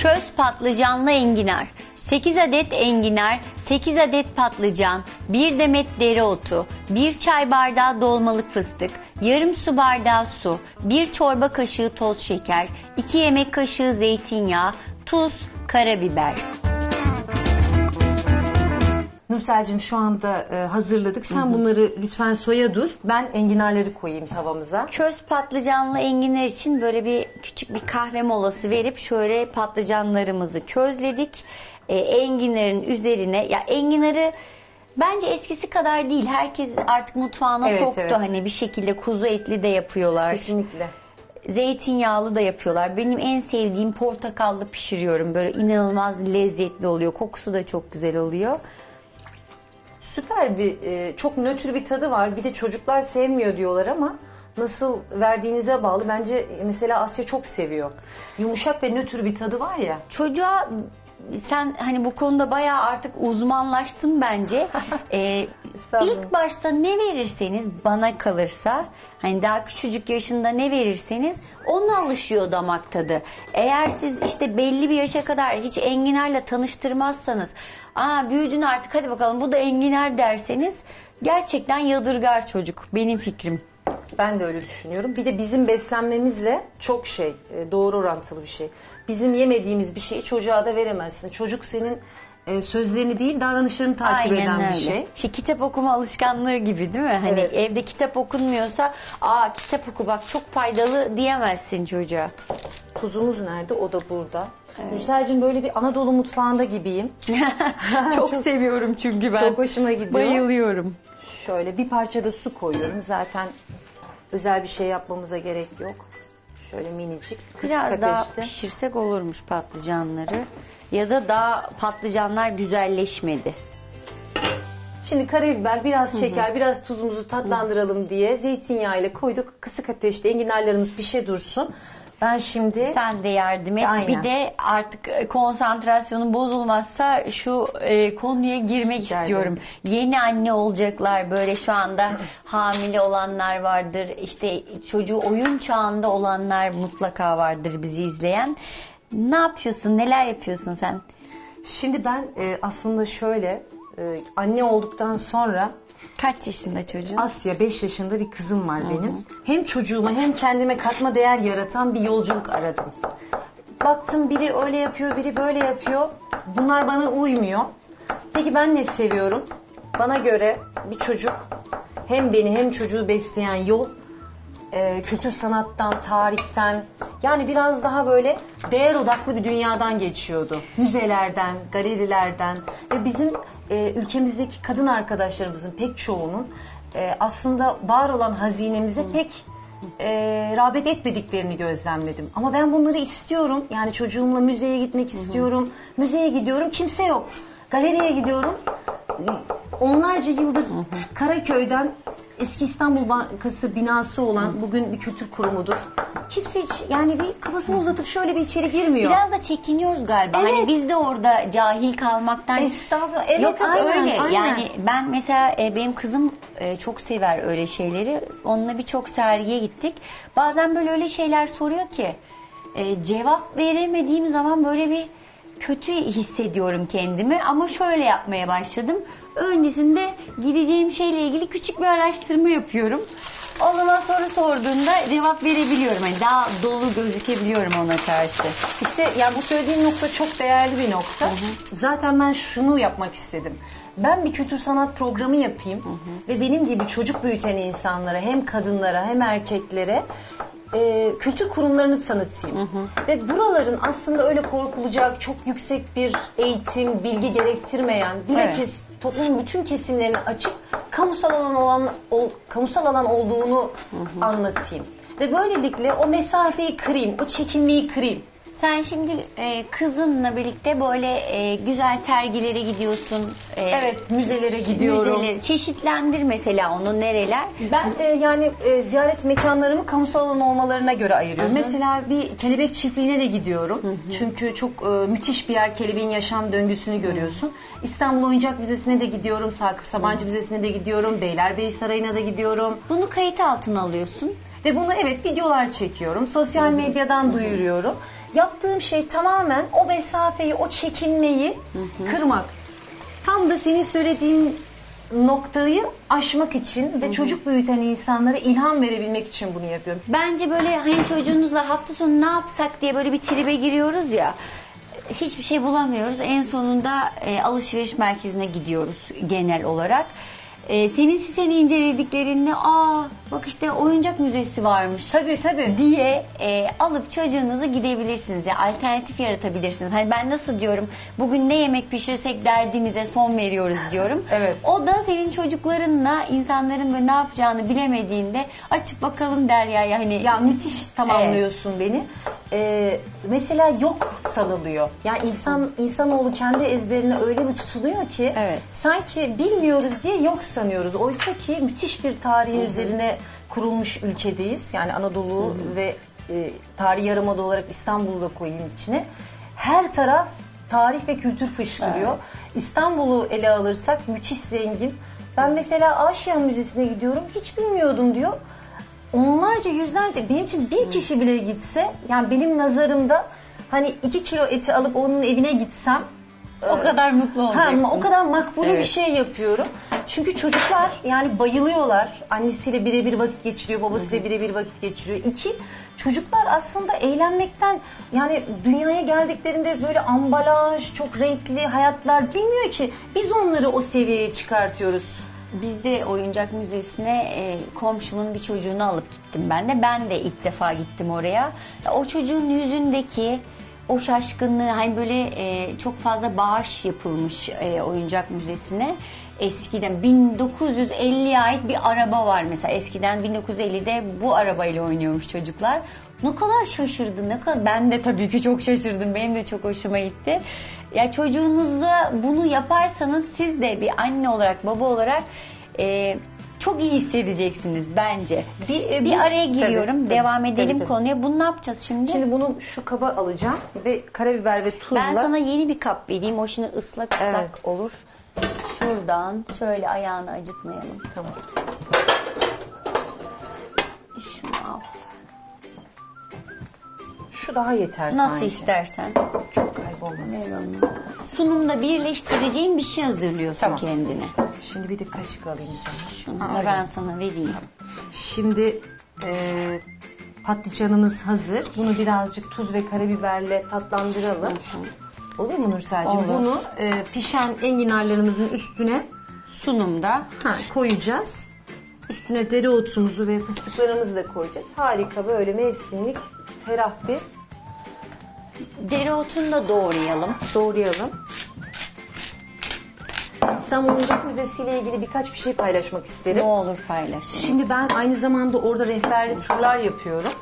Köz patlıcanlı enginar. 8 adet enginar, 8 adet patlıcan, 1 demet dereotu, 1 çay bardağı dolmalık fıstık, yarım su bardağı su, 1 çorba kaşığı toz şeker, 2 yemek kaşığı zeytinyağı, tuz, karabiber. Nursel'cim şu anda e, hazırladık. Sen bunları lütfen soya dur. Ben enginarları koyayım tavamıza. Köz patlıcanlı enginar için böyle bir küçük bir kahve molası verip şöyle patlıcanlarımızı közledik. Ee, enginarın üzerine ya enginarı bence eskisi kadar değil. Herkes artık mutfağına Evet, soktu evet. hani bir şekilde kuzu etli de yapıyorlar. Kesinlikle. Zeytinyağlı da yapıyorlar. Benim en sevdiğim portakallı pişiriyorum. Böyle inanılmaz lezzetli oluyor. Kokusu da çok güzel oluyor. Süper bir, e, çok nötr bir tadı var. Bir de çocuklar sevmiyor diyorlar ama nasıl verdiğinize bağlı. Bence mesela Asya çok seviyor. Yumuşak ve nötr bir tadı var ya. Çocuğa sen hani bu konuda bayağı artık uzmanlaştın bence. Ee, ilk başta ne verirseniz bana kalırsa hani daha küçücük yaşında ne verirseniz ona alışıyor damak tadı. Eğer siz işte belli bir yaşa kadar hiç enginarla tanıştırmazsanız aa büyüdün artık hadi bakalım bu da enginar derseniz gerçekten yadırgar çocuk benim fikrim. Ben de öyle düşünüyorum. Bir de bizim beslenmemizle çok şey, e, doğru orantılı bir şey. Bizim yemediğimiz bir şeyi çocuğa da veremezsin. Çocuk senin e, sözlerini değil davranışlarını takip Aynen eden öyle. bir şey. İşte kitap okuma alışkanlığı gibi değil mi? Hani Evet. evde kitap okunmuyorsa aa kitap oku bak çok faydalı diyemezsin çocuğa. Tuzumuz nerede? O da burada. Nursel'cim böyle bir Anadolu mutfağında gibiyim. çok, seviyorum çünkü ben. Çok hoşuma gidiyor. Bayılıyorum. Şöyle bir parça da su koyuyorum. Zaten özel bir şey yapmamıza gerek yok. Şöyle minicik. Kısık Biraz daha ateşte. pişirsek olurmuş patlıcanları. Ya da daha patlıcanlar güzelleşmedi. Şimdi karabiber, biraz şeker, biraz tuzumuzu tatlandıralım diye zeytinyağıyla koyduk. Kısık ateşte enginarlarımız pişe dursun. Ben şimdi Sen de yardım et. Aynen. Bir de artık e, konsantrasyonun bozulmazsa şu e, konuya girmek Rica istiyorum. Yeni anne olacaklar böyle şu anda hamile olanlar vardır. İşte çocuğu oyun çağında olanlar mutlaka vardır bizi izleyen. Ne yapıyorsun? Neler yapıyorsun sen? şimdi ben e, aslında şöyle e, anne olduktan sonra Kaç yaşında çocuğun? Asya 5 yaşında bir kızım var benim. Hem çocuğuma hem kendime katma değer yaratan bir yolculuk aradım. Baktım biri öyle yapıyor, biri böyle yapıyor. Bunlar bana uymuyor. Peki ben ne seviyorum? Bana göre bir çocuk hem beni hem çocuğu besleyen yol e, kültür sanattan, tarihten yani biraz daha böyle değer odaklı bir dünyadan geçiyordu. Müzelerden, galerilerden ve bizim e, ülkemizdeki kadın arkadaşlarımızın pek çoğunun e, aslında var olan hazinemize pek e, rağbet etmediklerini gözlemledim. Ama ben bunları istiyorum. Yani çocuğumla müzeye gitmek istiyorum. Müzeye gidiyorum kimse yok. Galeriye gidiyorum. Onlarca yıldır Karaköy'den eski İstanbul Bankası binası olan bugün bir kültür kurumudur. Kimse hiç yani bir kafasını uzatıp şöyle bir içeri girmiyor. Biraz da çekiniyoruz galiba. Evet. Hani biz de orada cahil kalmaktan. Estağfurullah. Evet, Yok evet, öyle. aynen, aynen. Yani ben mesela e, benim kızım e, çok sever öyle şeyleri. Onunla birçok sergiye gittik. Bazen böyle öyle şeyler soruyor ki e, cevap veremediğim zaman böyle bir kötü hissediyorum kendimi ama şöyle yapmaya başladım. Öncesinde gideceğim şeyle ilgili küçük bir araştırma yapıyorum. O zaman soru sorduğunda cevap verebiliyorum. Yani daha dolu gözükebiliyorum ona karşı. İşte yani bu söylediğin nokta çok değerli bir nokta. Zaten ben şunu yapmak istedim. Ben bir kültür sanat programı yapayım ve benim gibi çocuk büyüten insanlara hem kadınlara hem erkeklere e, kültür kurumlarını tanıtayım. Ve buraların aslında öyle korkulacak çok yüksek bir eğitim, bilgi gerektirmeyen, bilakis toplumun bütün kesimlerini açıp kamusal alan olan ol- kamusal alan olduğunu anlatayım. Ve böylelikle o mesafeyi kırayım, o çekinmeyi kırayım. Sen şimdi e, kızınla birlikte böyle e, güzel sergilere gidiyorsun. E, Evet, müzelere gidiyorum. müzeleri- Çeşitlendir mesela onu nereler? Ben e, yani e, ziyaret mekanlarımı kamusal alan olmalarına göre ayırıyorum. Mesela bir kelebek çiftliğine de gidiyorum. Çünkü çok e, müthiş bir yer kelebeğin yaşam döngüsünü görüyorsun. İstanbul Oyuncak Müzesi'ne de gidiyorum. Sakıp Sabancı Müzesi'ne de gidiyorum. Beylerbeyi Sarayı'na da gidiyorum. Bunu kayıt altına alıyorsun. Ve bunu evet videolar çekiyorum. Sosyal medyadan duyuruyorum. Yaptığım şey tamamen o mesafeyi, o çekinmeyi kırmak. Tam da senin söylediğin noktayı aşmak için ve çocuk büyüten insanlara ilham verebilmek için bunu yapıyorum. Bence böyle hani çocuğunuzla hafta sonu ne yapsak diye böyle bir tribe giriyoruz ya. Hiçbir şey bulamıyoruz. En sonunda e, alışveriş merkezine gidiyoruz genel olarak. E, senin siteni incelediklerinde aa bak işte oyuncak müzesi varmış. Tabii tabii. diye e, alıp çocuğunuzu gidebilirsiniz. Yani alternatif yaratabilirsiniz. Hani ben nasıl diyorum bugün ne yemek pişirsek derdinize son veriyoruz diyorum. Evet. O da senin çocuklarınla insanların böyle ne yapacağını bilemediğinde açıp bakalım Derya'ya hani Ya müthiş tamamlıyorsun beni. Ee, mesela yok sanılıyor. Yani insan insanoğlu kendi ezberine öyle bir tutuluyor ki Evet. sanki bilmiyoruz diye yok sanıyoruz. Oysa ki müthiş bir tarihin üzerine kurulmuş ülkedeyiz. Yani Anadolu ve e, tarihi yarımada olarak İstanbul'u da koyayım içine. Her taraf tarih ve kültür fışkırıyor. İstanbul'u ele alırsak müthiş zengin. Ben mesela Aşiyan Müzesi'ne gidiyorum. Hiç bilmiyordum diyor onlarca yüzlerce benim için bir kişi bile gitse yani benim nazarımda hani iki kilo eti alıp onun evine gitsem o kadar mutlu ha, olacaksın. o kadar makbule bir Evet. şey yapıyorum. Çünkü çocuklar yani bayılıyorlar. Annesiyle birebir vakit geçiriyor, babasıyla birebir vakit geçiriyor. İki, çocuklar aslında eğlenmekten yani dünyaya geldiklerinde böyle ambalaj, çok renkli hayatlar bilmiyor ki biz onları o seviyeye çıkartıyoruz. Biz de oyuncak müzesine e, komşumun bir çocuğunu alıp gittim ben de. Ben de ilk defa gittim oraya. O çocuğun yüzündeki o şaşkınlığı hani böyle e, çok fazla bağış yapılmış e, oyuncak müzesine. Eskiden 1950'ye ait bir araba var mesela. Eskiden 1950'de bu arabayla oynuyormuş çocuklar. Ne kadar şaşırdı, ne kadar ben de tabii ki çok şaşırdım. Benim de çok hoşuma gitti. Ya çocuğunuza bunu yaparsanız siz de bir anne olarak, baba olarak e, çok iyi hissedeceksiniz bence. Bir, Bir, e, bu- araya giriyorum, Tabii, tabii, devam edelim tabii, tabii. konuya. Bunu ne yapacağız şimdi? Şimdi bunu şu kaba alacağım ve karabiber ve tuzla ben sana yeni bir kap vereyim. O şimdi ıslak ıslak Evet. olur. Şuradan şöyle ayağını acıtmayalım. Tamam. Şunu al. Şu daha yeter Nasıl sanki. istersen. Çok Ver onu. Sunumda birleştireceğin bir şey hazırlıyorsun Tamam. kendine. Şimdi bir de kaşık alayım sana. Şunu da ben sana vereyim. Şimdi e, patlıcanımız hazır. Bunu birazcık tuz ve karabiberle tatlandıralım. Olur mu Nursel'cim? Olur. Bunu e, pişen enginarlarımızın üstüne Sunumda ha, koyacağız. Üstüne dereotumuzu ve fıstıklarımızı da koyacağız. Harika böyle mevsimlik ferah bir dereotunu da doğrayalım. doğrayalım. İstanbul Oyuncak Müzesi ile ilgili birkaç bir şey paylaşmak isterim. Ne olur paylaş. Şimdi ben aynı zamanda orada rehberli turlar yapıyorum.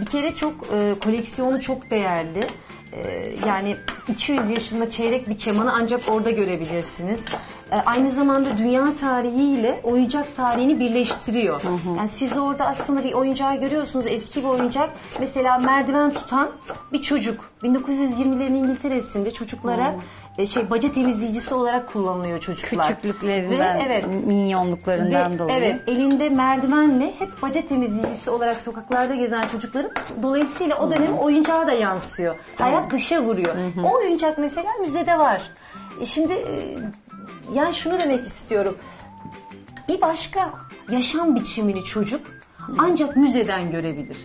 Bir kere çok e, koleksiyonu çok değerli. E, yani 200 yaşında çeyrek bir kemanı ancak orada görebilirsiniz. E, aynı zamanda dünya tarihiyle oyuncak tarihini birleştiriyor. Yani siz orada aslında bir oyuncağı görüyorsunuz eski bir oyuncak. Mesela merdiven tutan bir çocuk. 1920'lerin İngiltere'sinde çocuklara e, şey baca temizleyicisi olarak kullanılıyor çocuklar. Küçüklüklerinden, Ve evet minyonluklarından ve, dolayı. Evet, elinde merdivenle hep baca temizleyicisi olarak sokaklarda gezen çocukların dolayısıyla o dönem oyuncağı da yansıyor. Hayat dışa vuruyor. O oyuncak mesela müzede var. E şimdi yani şunu demek istiyorum. Bir başka yaşam biçimini çocuk ancak müzeden görebilir.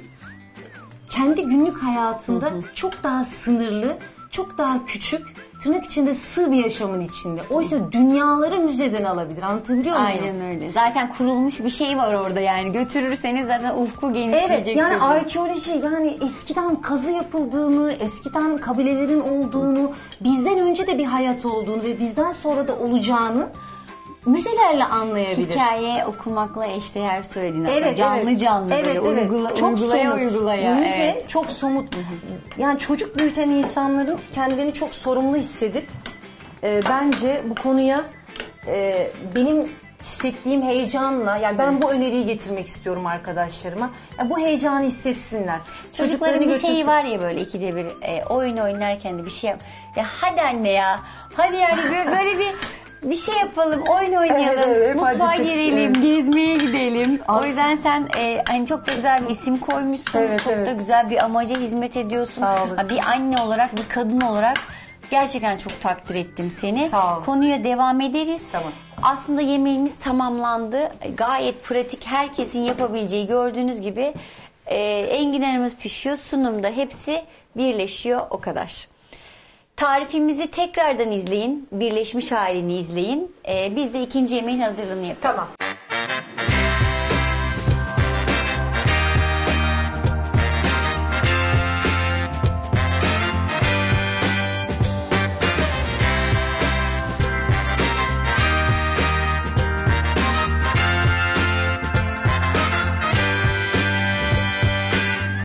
Kendi günlük hayatında çok daha sınırlı, çok daha küçük, tırnak içinde sığ bir yaşamın içinde. Oysa dünyaları müzeden alabilir. Anlatabiliyor muyum? Aynen öyle. Zaten kurulmuş bir şey var orada yani. Götürürseniz zaten ufku Evet genişleyecek yani çocuğun. arkeoloji yani eskiden kazı yapıldığını, eskiden kabilelerin olduğunu, bizden önce de bir hayat olduğunu ve bizden sonra da olacağını müzelerle anlayabilir. Hikaye okumakla eşdeğer söyledin aslında. Evet, canlı evet. canlı evet, böyle evet. uygula, çok uygulaya somut. uygulaya. Müze evet. çok somut. Yani çocuk büyüten insanların kendilerini çok sorumlu hissedip e, bence bu konuya e, benim hissettiğim heyecanla yani ben bu öneriyi getirmek istiyorum arkadaşlarıma. Ya bu heyecanı hissetsinler. Çocukların bir şeyi var ya böyle ikide bir e, oyun oynarken de bir şey yap. Ya hadi anne ya. Hadi yani böyle bir bir şey yapalım, oyun oynayalım, Evet, evet, mutfağa hadi girelim, evet. gezmeye gidelim. O Aslında- yüzden sen e, hani çok da güzel bir isim koymuşsun. Evet, çok evet. da güzel bir amaca hizmet ediyorsun. Sağ olasın. Ha, Bir anne olarak, bir kadın olarak gerçekten çok takdir ettim seni. Sağ ol. Konuya devam ederiz. Tamam. Aslında yemeğimiz tamamlandı. Gayet pratik, herkesin yapabileceği gördüğünüz gibi e, enginarımız pişiyor. Sunumda hepsi birleşiyor o kadar. Tarifimizi tekrardan izleyin. Birleşmiş halini izleyin. E, biz de ikinci yemeğin hazırlığını yapalım. Tamam.